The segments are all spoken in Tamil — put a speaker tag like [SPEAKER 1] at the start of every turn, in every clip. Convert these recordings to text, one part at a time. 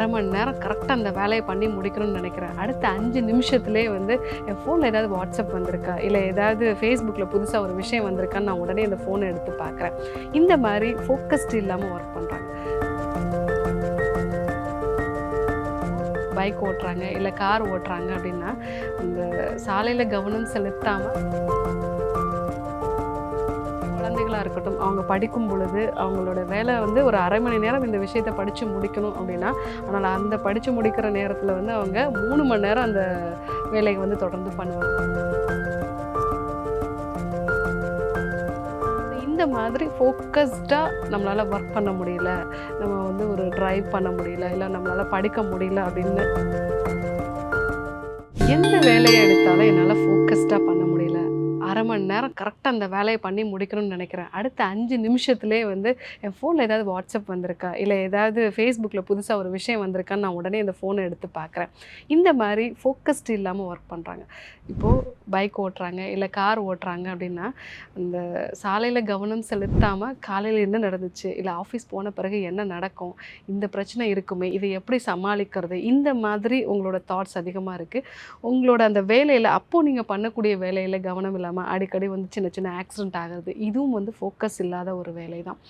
[SPEAKER 1] அரை மணி நேரம் கரெக்டாக அந்த வேலையை பண்ணி முடிக்கணும்னு நினைக்கிறேன். அடுத்த அஞ்சு நிமிஷத்துலேயே வந்து என் ஃபோனில் ஏதாவது வாட்ஸ்அப் வந்திருக்கா? இல்லை ஏதாவது ஃபேஸ்புக்கில் புதுசாக ஒரு விஷயம் வந்திருக்கான்னு நான் உடனே இந்த ஃபோனை எடுத்து பார்க்குறேன். இந்த மாதிரி ஃபோக்கஸ்டு இல்லாமல் ஒர்க் பண்ணுறாங்க பைக் ஓட்டுறாங்க இல்லை கார் ஓட்டுறாங்க அப்படின்னா இந்த சாலையில் கவனம் செலுத்தாமல் குழந்தைகளாக இருக்கட்டும் அவங்க படிக்கும் பொழுது அவங்களோட வேலை வந்து ஒரு அரை மணி நேரம் இந்த விஷயத்தை படித்து முடிக்கணும் அப்படின்னா ஆனால் அந்த படித்து முடிக்கிற நேரத்தில் வந்து அவங்க மூணு மணி நேரம் அந்த வேலையை வந்து தொடர்ந்து பண்ணுவாங்க. இந்த மாதிரி ஃபோக்கஸ்டாக நம்மளால் ஒர்க் பண்ண முடியல நம்ம வந்து ஒரு ட்ரைவ் பண்ண முடியல இல்லை நம்மளால் படிக்க முடியல அப்படின்னு எந்த வேலையை எடுத்தாலும் என்னால் ஃபோக்கஸ்டாக பண்ண முடியல அரை மணி நேரம் கரெக்டாக அந்த வேலையை பண்ணி முடிக்கணும்னு நினைக்கிறேன். அடுத்த அஞ்சு நிமிஷத்துலேயே வந்து என் ஃபோனில் ஏதாவது வாட்ஸ்அப் வந்திருக்கா? இல்லை ஏதாவது ஃபேஸ்புக்கில் புதுசாக ஒரு விஷயம் வந்திருக்கான்னு நான் உடனே அந்த ஃபோனை எடுத்து பார்க்குறேன். இந்த மாதிரி ஃபோக்கஸ்டு இல்லாமல் ஒர்க் பண்ணுறாங்க இப்போது பைக் ஓட்டுறாங்க இல்லை கார் ஓட்டுறாங்க அப்படின்னா அந்த சாலையில் கவனம் செலுத்தாமல் காலையில் என்ன நடந்துச்சு? இல்லை ஆஃபீஸ் போன பிறகு என்ன நடக்கும்? இந்த பிரச்சனை இருக்குமே? இதை எப்படி சமாளிக்கிறது? இந்த மாதிரி உங்களோட தாட்ஸ் அதிகமாக இருக்குது உங்களோட அந்த வேலையில் அப்போது நீங்கள் பண்ணக்கூடிய வேலையில் கவனம் இல்லாமல் அடிக்கடி வந்து சின்ன சின்ன ஆக்சிடென்ட் ஆகிறது இதுவும் வந்து ஃபோக்கஸ் இல்லாத ஒரு வேலை தான்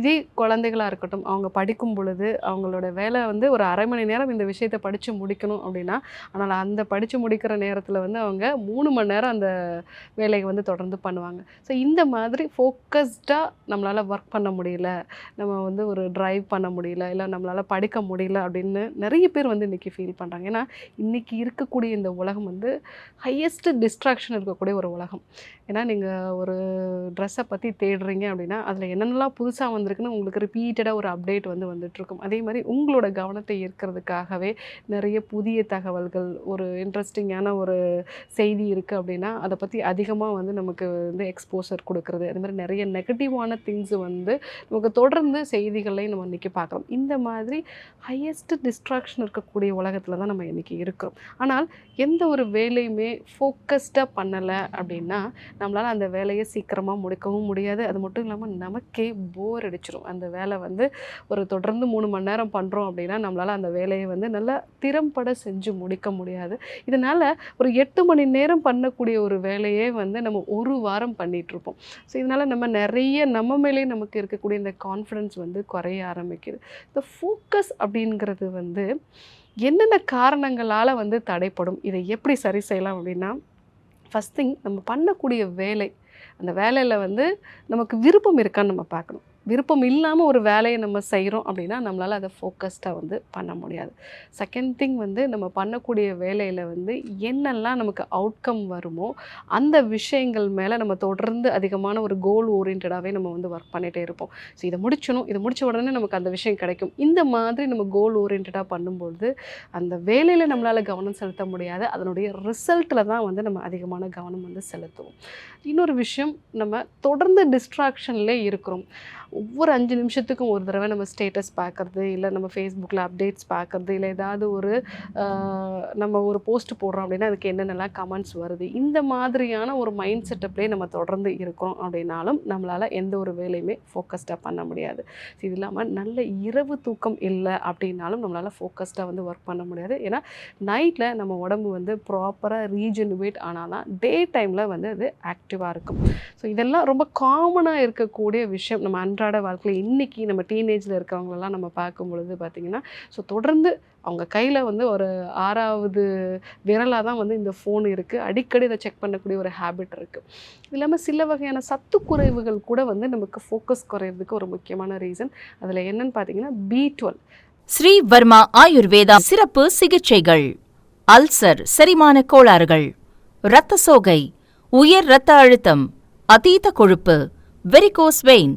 [SPEAKER 1] இதே குழந்தைகளாக இருக்கட்டும் அவங்க படிக்கும் பொழுது அவங்களோட வேலை வந்து ஒரு அரை மணி நேரம் இந்த விஷயத்தை படித்து முடிக்கணும் அப்படின்னா ஆனால் அந்த படித்து முடிக்கிற நேரத்தில் வந்து அவங்க மூணு மணி நேரம் அந்த வேலையை வந்து தொடர்ந்து பண்ணுவாங்க. ஸோ இந்த மாதிரி ஃபோக்கஸ்டாக நம்மளால் ஒர்க் பண்ண முடியல நம்ம வந்து ஒரு ட்ரைவ் பண்ண முடியல இல்லை நம்மளால் படிக்க முடியல அப்படின்னு நிறைய பேர் வந்து இன்றைக்கி ஃபீல் பண்ணுறாங்க ஏன்னா இன்றைக்கி இருக்கக்கூடிய இந்த உலகம் வந்து ஹையஸ்ட் டிஸ்ட்ராக்ஷன் இருக்கக்கூடிய ஒரு உலகம். ஏன்னா நீங்கள் ஒரு ட்ரெஸ்ஸை பற்றி தேடுறீங்க அப்படின்னா அதில் என்னென்னலாம் புதுசாக வந்து வந்திருக்குன்னு உங்களுக்கு ரிப்பீட்டடாக ஒரு அப்டேட் வந்து வந்துட்டுருக்கும். அதே மாதிரி உங்களோட கவனத்தை ஈர்க்கிறதுக்காகவே நிறைய புதிய தகவல்கள் ஒரு இன்ட்ரெஸ்டிங்கான ஒரு செய்தி இருக்குது அப்படின்னா அதை பற்றி அதிகமாக வந்து நமக்கு வந்து எக்ஸ்போசர் கொடுக்குறது. அது மாதிரி நிறைய நெகட்டிவான திங்ஸ் வந்து நமக்கு தொடர்ந்து செய்திகளையும் நம்ம இன்றைக்கி பார்க்குறோம். இந்த மாதிரி ஹையஸ்ட் டிஸ்ட்ராக்ஷன் இருக்கக்கூடிய உலகத்தில் தான் நம்ம இன்றைக்கி இருக்கிறோம். ஆனால் எந்த ஒரு வேலையுமே ஃபோக்கஸ்டாக பண்ணலை அப்படின்னா நம்மளால் அந்த வேலையை சீக்கிரமாக முடிக்கவும் முடியாது. அது மட்டும் இல்லாமல் நமக்கே போர் அடிச்சிடும் அந்த வேலை வந்து ஒரு தொடர்ந்து மூணு மணி நேரம் பண்ணுறோம் அப்படின்னா நம்மளால் அந்த வேலையை வந்து நல்லா திறம்பட செஞ்சு முடிக்க முடியாது. இதனால் ஒரு எட்டு மணி நேரம் பண்ணக்கூடிய ஒரு வேலையே வந்து நம்ம ஒரு வாரம் பண்ணிகிட்ருப்போம் ஸோ இதனால் நம்ம நிறைய நம்ம மேலேயே நமக்கு இருக்கக்கூடிய இந்த கான்ஃபிடென்ஸ் வந்து குறைய ஆரம்பிக்குது. இந்த ஃபோக்கஸ் அப்படிங்கிறது வந்து என்னென்ன காரணங்களால் வந்து தடைப்படும்? இதை எப்படி சரி செய்யலாம் அப்படின்னா ஃபஸ்ட் திங் நம்ம பண்ணக்கூடிய வேலை அந்த வேலையில் வந்து நமக்கு விருப்பம் இருக்கான்னு நம்ம பார்க்கணும். விருப்பம் இல்லாமல் ஒரு வேலையை நம்ம செய்கிறோம் அப்படின்னா நம்மளால் அதை ஃபோக்கஸ்டாக வந்து பண்ண முடியாது. செகண்ட் திங் வந்து நம்ம பண்ணக்கூடிய வேலையில் வந்து என்னெல்லாம் நமக்கு அவுட்கம் வருமோ அந்த விஷயங்கள் மேலே நம்ம தொடர்ந்து அதிகமான ஒரு கோல் ஓரியன்டாகவே நம்ம வந்து ஒர்க் பண்ணிகிட்டே இருப்போம். ஸோ இதை முடிச்சணும் இதை முடித்த உடனே நமக்கு அந்த விஷயம் கிடைக்கும். இந்த மாதிரி நம்ம கோல் ஓரியன்டாக பண்ணும்போது அந்த வேலையில் நம்மளால் கவனம் செலுத்த முடியாது. அதனுடைய ரிசல்ட்டில் தான் வந்து நம்ம அதிகமான கவனம் வந்து செலுத்துவோம். இன்னொரு விஷயம் நம்ம தொடர்ந்து டிஸ்ட்ராக்ஷன்லேயே இருக்கிறோம். ஒவ்வொரு அஞ்சு நிமிஷத்துக்கும் ஒரு தடவை நம்ம ஸ்டேட்டஸ் பார்க்குறது இல்லை நம்ம ஃபேஸ்புக்கில் அப்டேட்ஸ் பார்க்குறது இல்லை ஏதாவது ஒரு நம்ம ஒரு போஸ்ட் போடுறோம் அப்படின்னா அதுக்கு என்னென்னலாம் கமெண்ட்ஸ் வருது. இந்த மாதிரியான ஒரு மைண்ட் செட்டப்லேயே நம்ம தொடர்ந்து இருக்கிறோம் அப்படின்னாலும் நம்மளால் எந்த ஒரு வேலையுமே ஃபோக்கஸ்டாக பண்ண முடியாது. இது இல்லாமல் நல்ல இரவு தூக்கம் இல்லை அப்படின்னாலும் நம்மளால் ஃபோக்கஸ்டாக வந்து ஒர்க் பண்ண முடியாது. ஏன்னா நைட்டில் நம்ம உடம்பு வந்து ப்ராப்பராக ரீஜெனுவேட் ஆனால் தான் டே டைமில் வந்து அது ஆக்டிவாக இருக்கும். ஸோ இதெல்லாம் ரொம்ப காமனாக இருக்கக்கூடிய விஷயம். நம்ம அன்றாட வாழ்க்கையில் இன்றைக்கி நம்ம டீனேஜில் இருக்கிறவங்களெல்லாம் நம்ம பார்க்கும் பொழுது பார்த்திங்கன்னா ஸோ தொடர்ந்து அவங்க கையில் வந்து ஒரு ஆறாவது விரலாக தான் வந்து இந்த ஃபோன் இருக்குது அடிக்கடி இதை செக் பண்ணக்கூடிய ஒரு ஹேபிட் இருக்குது இது இல்லாமல் சில வகையான சத்து குறைவுகள் கூட வந்து நமக்கு ஃபோக்கஸ் குறையிறதுக்கு ஒரு முக்கியமான ரீசன் அதில் என்னன்னு பார்த்தீங்கன்னா பி டுவெல்
[SPEAKER 2] ஸ்ரீ வர்மா ஆயுர்வேதா சிறப்பு சிகிச்சைகள். அல்சர் செரிமான கோளாறுகள். இரத்த சோகை உயர் இரத்த அழுத்தம் அதீத கொழுப்பு varicose vein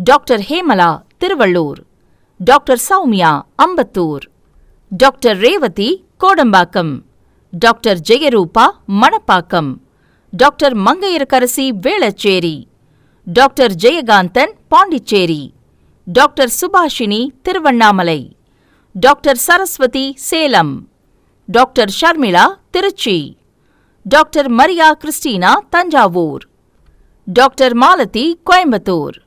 [SPEAKER 2] doctor Hemala Tiruvallur. Doctor Soumya Ambattur. Doctor Revathi Kodambakkam. Doctor Jayarupa Manapakkam. Doctor Mangaiyarkarasi Velachery. Doctor Jayakanthan Pondicherry. Doctor Subhashini Tiruvannamalai. Doctor Saraswathi Salem. Doctor Sharmila Trichy. Doctor Maria Christina Thanjavur. Doctor Malathi Coimbatore.